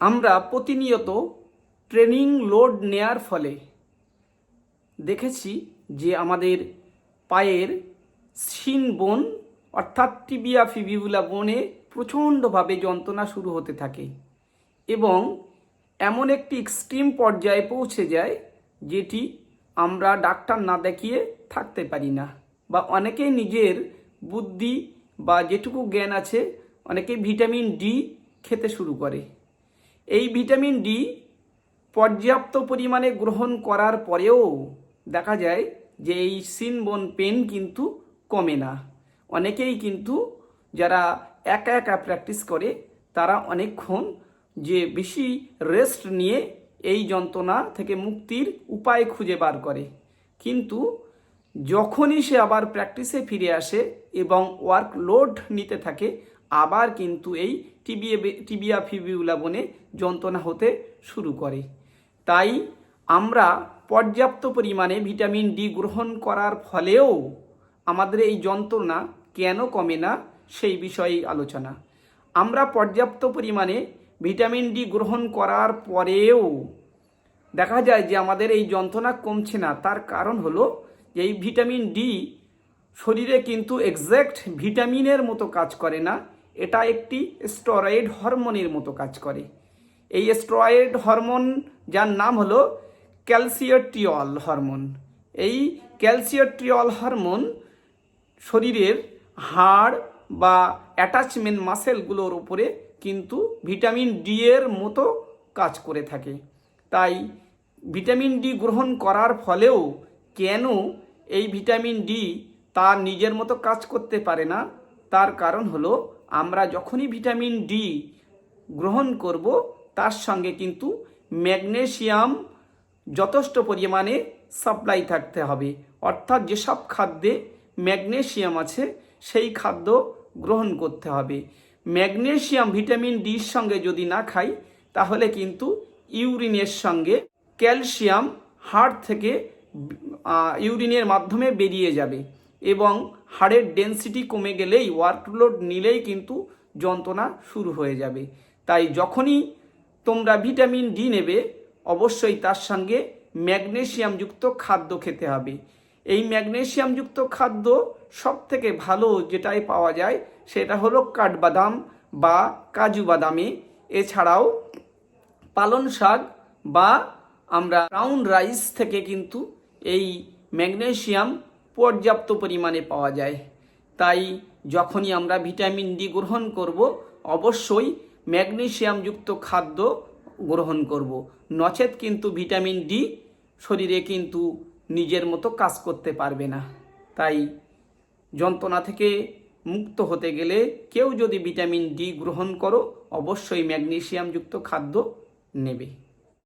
আমরা প্রতিনিয়ত training load নেয়ার ফলে দেখেছি যে আমাদের পায়ের শিন বোন অর্থাৎ টিবিয়া ফিবিউলা বনে প্রচণ্ডভাবে যন্ত্রণা শুরু হতে থাকে এবং এমন একটি এক্সট্রিম পর্যায়ে পৌঁছে যায় যেটি আমরা ডাক্তার না দেখিয়ে থাকতে পারি না বা অনেকেই নিজের বুদ্ধি বা যেটুকু জ্ঞান আছে, অনেকে ভিটামিন ডি খেতে শুরু করে। এই ভিটামিন ডি পর্যাপ্ত পরিমাণে গ্রহণ করার পরেও দেখা যায় যে এই সিনবোন পেন কিন্তু কমে না। অনেকেই কিন্তু যারা একা একা প্র্যাকটিস করে, তারা অনেকক্ষণ যে বেশি রেস্ট নিয়ে এই যন্ত্রণা থেকে মুক্তির উপায় খুঁজে বার করে। কিন্তু যখনই সে আবার প্র্যাকটিসে ফিরে আসে এবং ওয়ার্ক লোড নিতে থাকে আবার কিন্তু এই টিবিএ টিবিয়া ফিবিউলা বনে যন্ত্রণা হতে শুরু করে। তাই আমরা পর্যাপ্ত পরিমাণে ভিটামিন ডি গ্রহণ করার ফলেও আমাদের এই যন্ত্রণা কেন কমে না সেই বিষয়ে আলোচনা। আমরা পর্যাপ্ত পরিমাণে ভিটামিন ডি গ্রহণ করার পরেও দেখা যায় যে আমাদের এই যন্ত্রণা কমছে না। তার কারণ হলো যে এই ভিটামিন ডি শরীরে কিন্তু এক্স্যাক্ট ভিটামিনের মতো কাজ করে না। এটা একটি স্টরয়েড হরমোনের মতো কাজ করে। এই স্টেরয়েড হরমোন যার নাম হলো ক্যালসিয়াটিয়ল হরমোন। এই ক্যালসিয়াটিয়ল হরমোন শরীরের হাড় বা অ্যাটাচমেন্ট মাসেলগুলোর উপরে কিন্তু ভিটামিন ডি এর মতো কাজ করে থাকে। তাই ভিটামিন ডি গ্রহণ করার ফলেও কেন এই ভিটামিন ডি তার নিজের মতো কাজ করতে পারে না? তার কারণ হলো আমরা যখনই ভিটামিন ডি গ্রহণ করব, তার সঙ্গে কিন্তু ম্যাগনেসিয়াম যথেষ্ট পরিমাণে সাপ্লাই থাকতে হবে। অর্থাৎ যেসব খাদ্যে ম্যাগনেসিয়াম আছে, সেই খাদ্য গ্রহণ করতে হবে। ম্যাগনেসিয়াম ভিটামিন ডির সঙ্গে যদি না খাই, তাহলে কিন্তু ইউরিনের সঙ্গে ক্যালসিয়াম হাড় থেকে ইউরিনের মাধ্যমে বেরিয়ে যাবে। এবং হাড়ের ডেন্সিটি কমে গেলেই ওয়ার্কলোড নিলেই কিন্তু যন্ত্রণা শুরু হয়ে যাবে। তাই যখনই তোমরা ভিটামিন ডি নেবে, অবশ্যই তার সঙ্গে ম্যাগনেসিয়ামযুক্ত খাদ্য খেতে হবে। এই ম্যাগনেসিয়ামযুক্ত খাদ্য সব থেকে ভালো যেটাই পাওয়া যায় সেটা হলো কাঠবাদাম বা কাজু বাদামে। এছাড়াও পালন শাক বা আমরা ব্রাউন রাইস থেকে কিন্তু এই ম্যাগনেসিয়াম পর্যাপ্ত পরিমাণে পাওয়া যায়। তাই যখনই আমরা ভিটামিন ডি গ্রহণ করব, অবশ্যই ম্যাগনেসিয়ামযুক্ত খাদ্য গ্রহণ করব। নচেত কিন্তু ভিটামিন ডি শরীরে কিন্তু নিজের মতো কাজ করতে পারবে না। তাই যন্ত্রণা থেকে মুক্ত হতে গেলে কেউ যদি ভিটামিন ডি গ্রহণ করো, অবশ্যই ম্যাগনেসিয়ামযুক্ত খাদ্য নেবে।